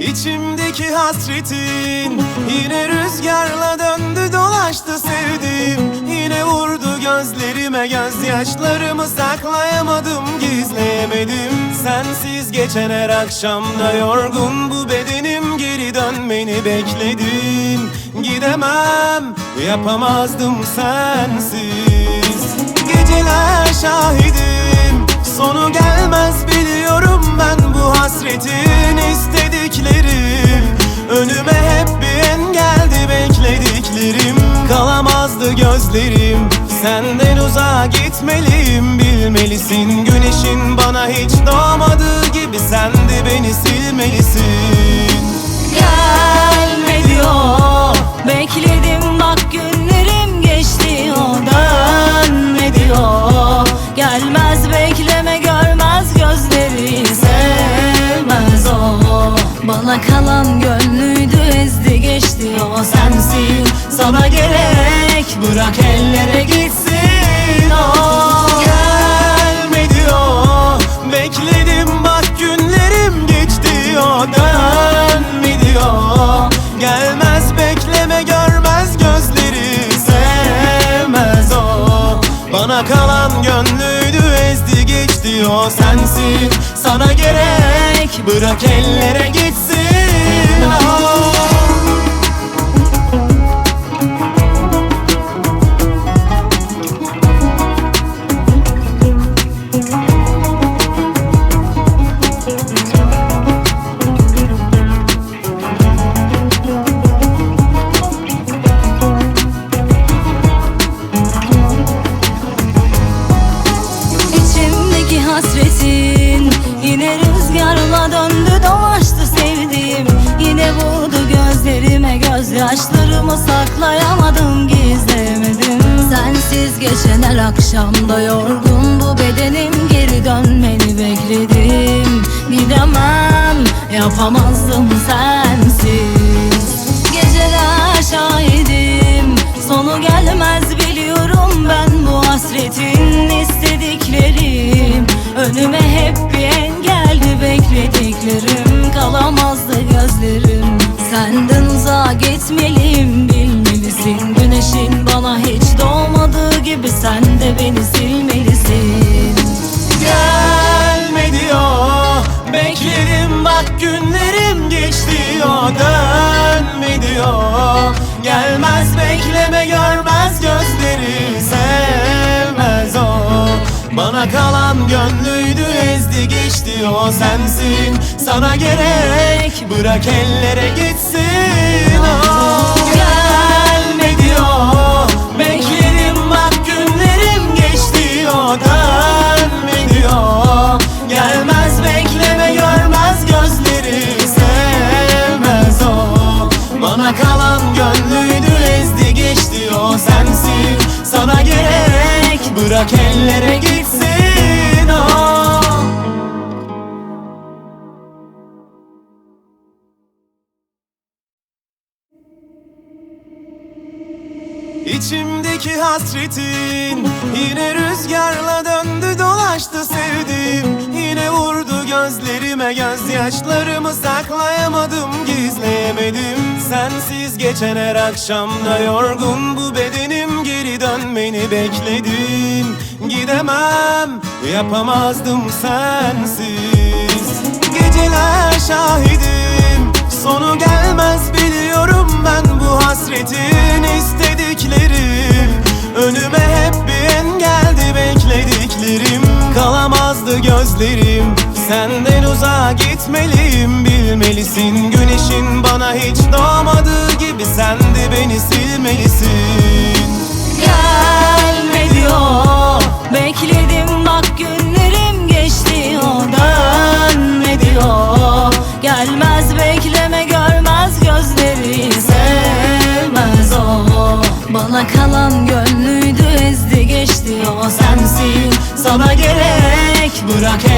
İçimdeki hasretin Yine rüzgarla döndü dolaştı sevdiğim Yine vurdu gözlerime gözyaşlarımı saklayamadım gizleyemedim. Sensiz geçen her akşamda yorgun bu bedenim Geri dönmeni bekledim. Gidemem yapamazdım sensiz. Geceler şahidim Sonu gelmez biliyorum gözlerim Senden uzağa gitmeliyim. Bilmelisin Güneşin bana hiç doğmadığı gibi sen de beni silmelisin o sensin. Sana gerek bırak ellere gitsin. O hasretin. Yine rüzgarla döndü dolaştı sevdiğim. Yine vurdu gözlerime gözyaşlarımı saklayamadım gizlemedim. Sensiz geçen her akşamda yorgun bu bedenim Geri dönmeni bekledim. Gidemem yapamazdım sensiz. Geceler şahidim Sonu gelmez biliyorum uzağa gitmeliyim bilmelisin. Güneşin bana hiç doğmadığı gibi sen de beni silmelisin. Gelme diyor Bekledim bak günlerim geçti o. Dönme diyor Gelmez bekleme görmez gözleri sevmez o. Bana kalan gönlüydü ezdi geçti o. Sensin Sana gerek. Bırak ellere gitsin o bırak ellere gitsin o. İçimdeki hasretin Yine rüzgarla gözlerime gözyaşlarımı saklayamadım gizleyemedim. Sensiz geçen her akşamda yorgun bu bedenim Geri dönmeni bekledim. Gidemem yapamazdım sensiz. Geceler şahidim Sonu gelmez biliyorum ben bu hasretin gözlerim. Senden uzağa gitmeliyim bilmelisin. Güneşin bana hiç doğmadığı gibi sen de beni silmelisin. Gelme diyor Bekledim bak günlerim geçti o dönme diyor Gelmez bekleme görmez gözleri sevmez o. Bana kalan gönlüydü ezdi geçti o sensin. Sana gerek bırak ellere git